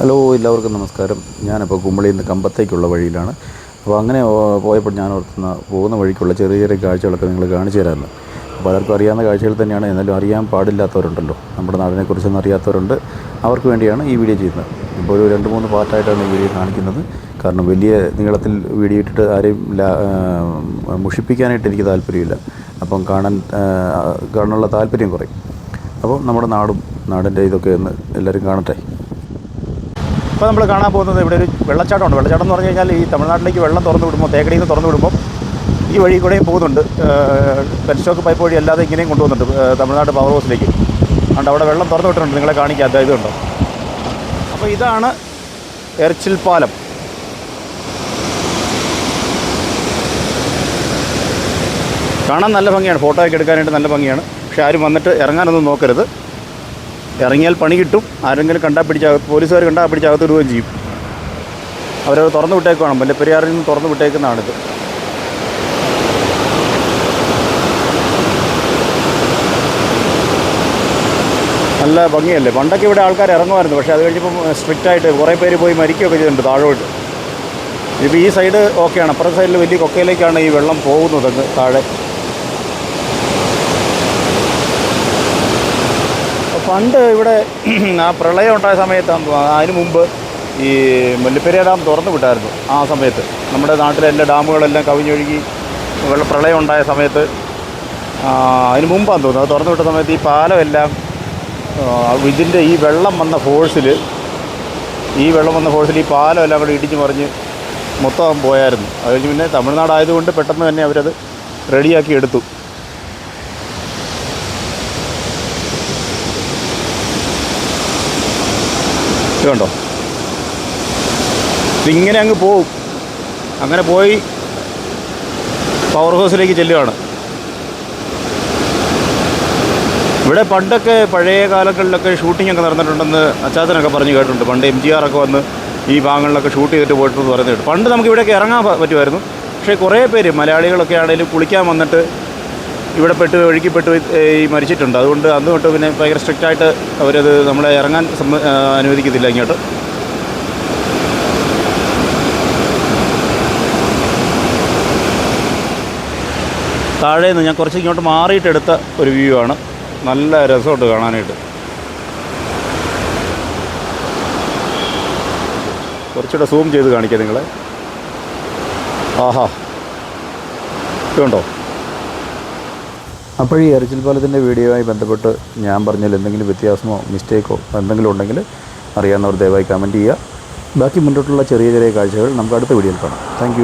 Hello എല്ലാവർക്കും നമസ്കാരം. ഞാനിപ്പോൾ കുമ്പളിയിൽ നിന്ന് കമ്പത്തേക്കുള്ള വഴിയിലാണ്. അപ്പോൾ അങ്ങനെ പോയപ്പോൾ ഞാൻ ഓർത്തുന്ന പോകുന്ന വഴിക്കുള്ള ചെറിയ ചെറിയ കാഴ്ചകളൊക്കെ നിങ്ങൾ കാണിച്ചു തരാമെന്ന് പലർക്കും അറിയാവുന്ന കാഴ്ചകൾ തന്നെയാണ്. എന്നാലും അറിയാൻ പാടില്ലാത്തവരുണ്ടല്ലോ. നമ്മുടെ നാടിനെക്കുറിച്ചൊന്നും അറിയാത്തവരുണ്ട്. അവർക്ക് വേണ്ടിയാണ് ഈ വീഡിയോ ചെയ്യുന്നത്. ഇപ്പോൾ ഒരു രണ്ട് മൂന്ന് പാർട്ടായിട്ടാണ് ഈ വീഡിയോ കാണിക്കുന്നത്. കാരണം വലിയ നീളത്തിൽ വീഡിയോ ഇട്ടിട്ട് ആരെയും മുഷിപ്പിക്കാനായിട്ട് എനിക്ക് താല്പര്യമില്ല. അപ്പം കാണാൻ കാണാനുള്ള താല്പര്യം കുറയും. അപ്പോൾ നമ്മുടെ നാടും നാടിന്റെ ഇതൊക്കെ ഒന്ന് എല്ലാവരും കാണട്ടെ. ഇപ്പോൾ നമ്മൾ കാണാൻ പോകുന്നത് ഇവിടെ ഒരു വെള്ളച്ചാട്ടമുണ്ട്. വെള്ളച്ചാട്ടം എന്ന് പറഞ്ഞു കഴിഞ്ഞാൽ ഈ തമിഴ്നാട്ടിലേക്ക് വെള്ളം തുറന്നു വിടുമ്പോൾ തേക്കടിയിൽ നിന്ന് തുറന്നു വിടുമ്പോൾ ഈ വഴി കൂടെയും പോകുന്നുണ്ട്. പെൻസ്റ്റോക്ക് പൈപ്പ് വഴി അല്ലാതെ ഇങ്ങനെയും കൊണ്ടുപോകുന്നുണ്ട് തമിഴ്നാട് പവർ ഹൗസിലേക്ക് അതുകൊണ്ട് അവിടെ വെള്ളം തുറന്നു വിട്ടിട്ടുണ്ട്. നിങ്ങളെ കാണിക്കാം. ദാ ഇതുണ്ടോ അപ്പോൾ ഇതാണ് എർച്ചിൽ പാലം. കാണാൻ നല്ല ഭംഗിയാണ്. ഫോട്ടോ ഒക്കെ എടുക്കാനായിട്ട് നല്ല ഭംഗിയാണ്. പക്ഷേ ആരും വന്നിട്ട് ഇറങ്ങാനൊന്നും നോക്കരുത്. ഇറങ്ങിയാൽ പണി കിട്ടും. ആരെങ്കിലും കണ്ടാൽ പിടിച്ചാൽ പോലീസുകാർ കണ്ടാൽ പിടിച്ചകത്ത് ഇടുകയും ചെയ്യും. അവരത് തുറന്നു വിട്ടേക്കുവാണ്. മുല്ലപ്പെരിയാറിൽ നിന്ന് തുറന്നു വിട്ടേക്കുന്നതാണിത്. നല്ല ഭംഗിയല്ലേ? പണ്ടൊക്കെ ഇവിടെ ആൾക്കാർ ഇറങ്ങുമായിരുന്നു. പക്ഷേ അത് കഴിഞ്ഞപ്പം സ്ട്രിക്റ്റ് ആയിട്ട് കുറേ പേര് പോയി മരിക്കുകയൊക്കെ ചെയ്തിട്ടുണ്ട് താഴോട്ട്. ഇപ്പോൾ ഈ സൈഡ് ഓക്കെയാണ്. അപ്പുറത്തെ സൈഡിൽ വലിയ കൊക്കയിലേക്കാണ് ഈ വെള്ളം പോകുന്നത് താഴെ. പണ്ട് ഇവിടെ ആ പ്രളയം ഉണ്ടായ സമയത്താണ് തോന്നുന്നു അതിന് മുമ്പ് ഈ മുല്ലപ്പെരിയ ഡാം തുറന്നു വിട്ടായിരുന്നു ആ സമയത്ത്. നമ്മുടെ നാട്ടിലെ എല്ലാ ഡാമുകളെല്ലാം കവിഞ്ഞൊഴുകി വെള്ള പ്രളയം ഉണ്ടായ സമയത്ത് അതിന് മുമ്പാന്ന് തോന്നുന്നു. അത് തുറന്നു വിട്ട സമയത്ത് ഈ പാലമെല്ലാം ഇതിന്റെ ഈ വെള്ളം വന്ന ഫോഴ്സിൽ ഈ വെള്ളം വന്ന ഫോഴ്സിൽ ഈ പാലം എല്ലാം കൂടെ ഇടിച്ചു മറിഞ്ഞ് മൊത്തം പോയായിരുന്നു. അത് കഴിഞ്ഞ് പിന്നെ തമിഴ്നാടായതുകൊണ്ട് പെട്ടെന്ന് തന്നെ അവരത് റെഡിയാക്കി എടുത്തു. കണ്ടോ? ഇതിങ്ങനെ അങ്ങ് പോവും. അങ്ങനെ പോയി പവർ ഹൗസിലേക്ക് ചെല്ലുകയാണ് ഇവിടെ പണ്ടൊക്കെ പഴയ കാലങ്ങളിലൊക്കെ ഷൂട്ടിംഗ് ഒക്കെ നടന്നിട്ടുണ്ടെന്ന് അച്ചാത്തനൊക്കെ പറഞ്ഞ് കേട്ടിട്ടുണ്ട്. പണ്ട് എം ജി ആർ ഒക്കെ വന്ന് ഈ ഭാഗങ്ങളിലൊക്കെ ഷൂട്ട് ചെയ്തിട്ട് പോയിട്ടെന്ന് പറയുന്നത് പണ്ട് നമുക്ക് ഇവിടെയൊക്കെ ഇറങ്ങാൻ പറ്റുമായിരുന്നു. പക്ഷേ കുറേ പേര് മലയാളികളൊക്കെ ആണെങ്കിലും കുളിക്കാൻ വന്നിട്ട് ഇവിടെ പെട്ട് ഒഴുക്കിപ്പെട്ട് ഈ മരിച്ചിട്ടുണ്ട്. അതുകൊണ്ട് അന്ന് തൊട്ട് പിന്നെ ഭയങ്കര സ്ട്രിക്റ്റ് ആയിട്ട് അവരത് നമ്മളെ ഇറങ്ങാൻ അനുവദിക്കത്തില്ല ഇങ്ങോട്ട്. താഴെ നിന്ന് ഞാൻ കുറച്ച് ഇങ്ങോട്ട് മാറിയിട്ട് എടുത്ത ഒരു വ്യൂ ആണ്. നല്ല രസമുണ്ട് കാണാനായിട്ട്. കുറച്ചുകൂടെ സൂം ചെയ്ത് കാണിക്കാം നിങ്ങളെ. ആഹാ. ഇതുണ്ടോ? അപ്പോൾ ഈ എറിച്ചിൽ പാലത്തിന്റെ വീഡിയോയുമായി ബന്ധപ്പെട്ട് ഞാൻ പറഞ്ഞതിൽ എന്തെങ്കിലും വ്യത്യാസമോ മിസ്റ്റേക്കോ എന്തെങ്കിലും ഉണ്ടെങ്കിൽ അറിയാവുന്നവർ ദയവായി കമന്റ് ചെയ്യുക. ബാക്കി മുന്നോട്ടുള്ള ചെറിയ ചെറിയ കാഴ്ചകൾ നമുക്ക് അടുത്ത വീഡിയോയിൽ കാണാം. താങ്ക്